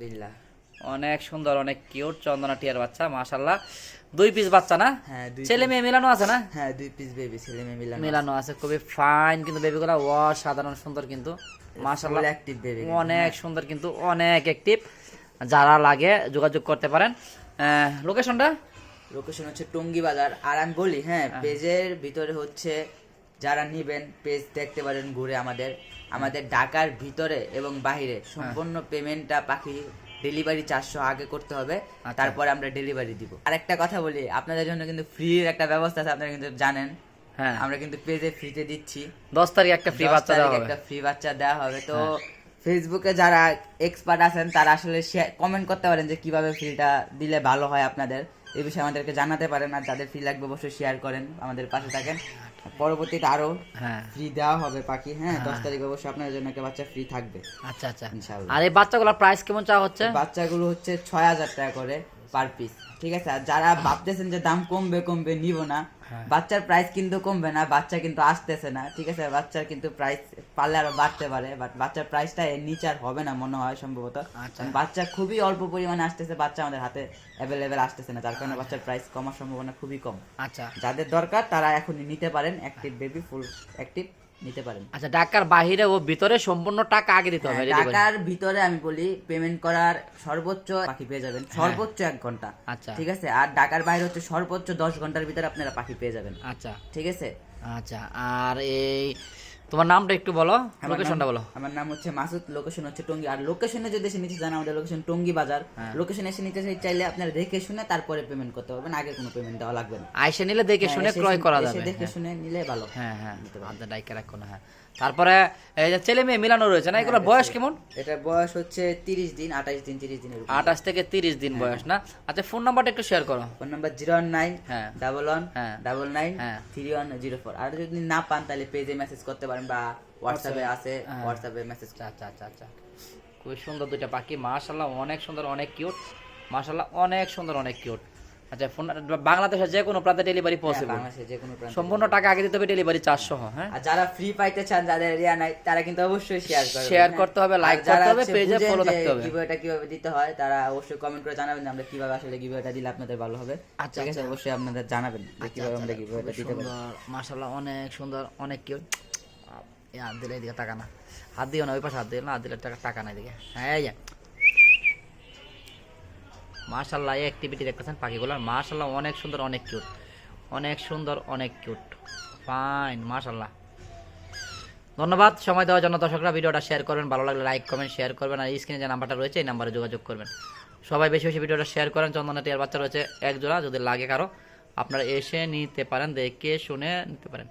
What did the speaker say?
আলহামদুলিল্লাহ। অনেক সুন্দর অনেক কিউট চন্দনা টিয়ার বাচ্চা মাশাল্লাহ দুই পিস বাচ্চা না? হ্যাঁ দুই ছেলে মেয়ে মেলানো আছে না? হ্যাঁ দুই পিস বেবি ছেলে মেয়ে মিলানো মেলানো আছে। খুবই ফাইন কিন্তু বেবিগুলো অসাধারণ সুন্দর কিন্তু। মাশাল্লাহ অ্যাক্টিভ বেবি অনেক সুন্দর কিন্তু অনেক অ্যাক্টিভ যারা লাগে যোগাযোগ করতে পারেন। লোকেশনটা লোকেশন হচ্ছে টঙ্গি বাজার আর আমি হ্যাঁ। পেজের ভিতরে হচ্ছে যারা নিবেন পেজ দেখতে পারেন ঘুরে আমাদের আমাদের ঢাকার ভিতরে এবং বাইরে সম্পূর্ণ পেমেন্টটা পাখি ডেলিভারি চারশো আগে করতে হবে তারপরে আমরা ডেলিভারি দিব। আর একটা কথা বলি আপনাদের জন্য কিন্তু ফ্রির একটা ব্যবস্থা আছে আপনারা কিন্তু জানেন। হ্যাঁ। আমরা কিন্তু পেজে ফ্রিতে দিচ্ছি। দশ তারিখ একটা ফ্রি বাচ্চা দেওয়া হবে। হ্যাঁ। একটা ফ্রি বাচ্চা দেওয়া হবে। তো ফেসবুকে যারা এক্সপার্ট আছেন তারা আসলে কমেন্ট করতে পারেন যে কীভাবে ফ্রিটা দিলে ভালো হয় আপনাদের। এই বিষয়ে আমাদেরকে জানাতে পারেন আর যাদের ফ্রি লাগবে অবশ্যই শেয়ার করেন আমাদের পাশে থাকেন। পরবর্তীতে আরও হ্যাঁ। ফ্রি দেওয়া হবে পাখি হ্যাঁ দশ তারিখ অবশ্যই আপনার জন্য একটা বাচ্চা ফ্রি থাকবে। আচ্ছা আচ্ছা। আর এই বাচ্চাগুলোর প্রাইস কেমন চাওয়া হচ্ছে? বাচ্চাগুলো হচ্ছে ছয় হাজার টাকা করে। পার পিস ঠিক আছে? আর যারা ভাবতেছেন যে দাম কমবে কমবে নিব না হ্যাঁ। বাচ্চার প্রাইস কিন্তু কমবে না বাচ্চা কিন্তু আসতেছে না ঠিক আছে? বাচ্চার কিন্তু প্রাইস পারলে আরও বাড়তে পারে বাট বাচ্চার প্রাইসটা এর নিচে আর হবে না মনে হয় সম্ভবত। আচ্ছা। বাচ্চা খুবই অল্প পরিমাণে আসতেছে বাচ্চা আমাদের হাতে অ্যাভেলেবেল আসতেছে না যার কারণে বাচ্চার প্রাইস কমার সম্ভাবনা খুবই কম। আচ্ছা। যাদের দরকার তারা এখনই নিতে পারেন অ্যাক্টিভ বেবি ফুল অ্যাক্টিভ নিতে পারেন। আচ্ছা ঢাকার বাহিরে ও ভিতরে সম্পূর্ণ টাকা আগে দিতে হবে ঢাকার ভিতরে আমি বলি পেমেন্ট করার সর্বোচ্চ পাখি পেয়ে যাবেন সর্বোচ্চ এক ঘণ্টা আচ্ছা। ঠিক আছে? আর ঢাকার বাইরে হচ্ছে সর্বোচ্চ দশ ঘণ্টার ভিতরে আপনারা পাখি পেয়ে যাবেন আচ্ছা। ঠিক আছে? আচ্ছা আর এই তোমার নামটা একটু বলো লোকেশনটা বলো। আমার নাম হচ্ছে মাসুদ লোকেশন হচ্ছে টঙ্গি। আর লোকেশনে যদি এসে নিতে চান আমাদের লোকেশন টঙ্গি বাজার। হ্যাঁ। লোকেশন এসে নিতে চাইলে আপনারা দেখে শুনে তারপরে পেমেন্ট করতে পারবেন। আগে কোনো পেমেন্ট দেওয়া লাগবে না। আইসে নিলে দেখে হ্যাঁ, শুনে ক্রয় করা যাবে দেখে শুনে নিলে ভালো। হ্যাঁ হ্যাঁ হাতে ডাইকে রাখো না হ্যাঁ। তারপরে এই যে ছেলে মেয়ে মিলানো রয়েছে না এগুলোর বয়স কেমন? এটা বয়স হচ্ছে তিরিশ দিন আঠাশ দিন তিরিশ দিন আঠাশ থেকে তিরিশ দিন বয়স না? আচ্ছা ফোন নাম্বারটা একটু শেয়ার করো। Phone number zero one nine হ্যাঁ। ডাবল ওয়ান হ্যাঁ। ডাবল নাইন হ্যাঁ। Three one zero four. আর যদি না পান তাহলে পেজে মেসেজ করতে পারেন বা হোয়াটসঅ্যাপে আছে হ্যাঁ। হোয়াটসঅ্যাপে মেসেজ আচ্ছা আচ্ছা আচ্ছা আচ্ছা। খুবই সুন্দর দুইটা পাখি। মাশাল্লাহ অনেক সুন্দর অনেক কিউট মাশাল্লাহ অনেক সুন্দর অনেক কিউট আচ্ছা ফোন বাংলাদেশের যে কোনো প্রান্তে ডেলিভারি পসিবল বাংলাদেশে যে কোনো প্রান্তে। সম্পূর্ণ টাকা আগে দিতে হবে ডেলিভারি চারশো হ্যাঁ? আর যারা ফ্রি পাইতে চান যাদের এরিয়া নাই তারা কিন্তু অবশ্যই শেয়ার করবে Share করতে হবে, like করতে হবে, এ follow থাকতে হবে। গিভওয়েটা কীভাবে দিতে হয় তারা অবশ্যই কমেন্ট করে জানাবেন আমরা কীভাবে আসলে গিভওয়েটা দিলে আপনাদের ভালো হবে। আচ্ছা, ঠিক আছে? অবশ্যই আপনাদের জানাবেন যে কীভাবে আমরা গিভওয়েটা দিতে পারি। মাশাল্লাহ অনেক সুন্দর অনেক কিউট হাত দিলে এদিকে টাকা না। হাত দিও না ওই পাশে হাত দিও না হাত দিলে টাকা টাকা নাই দিকে হ্যাঁ মাশাল্লাহ এই অ্যাক্টিভিটি দেখতেছেন পাখিগুলোর। মাশাল্লাহ অনেক সুন্দর, অনেক কিউট অনেক সুন্দর, অনেক কিউট ফাইন মার্শাল্লাহ। ধন্যবাদ, সময় দেওয়ার জন্য দর্শকরা ভিডিওটা শেয়ার করবেন। ভালো লাগলে লাইক কমেন্ট শেয়ার করবেন। আর স্ক্রিনে যে নাম্বারটা রয়েছে, এই নাম্বারে যোগাযোগ করবেন। সবাই বেশি বেশি ভিডিওটা শেয়ার করেন। চন্দনা টিয়ার বাচ্চা রয়েছে এক জোড়া যদি লাগে কারও, আপনারা এসে নিতে পারেন, দেখে শুনে নিতে পারেন।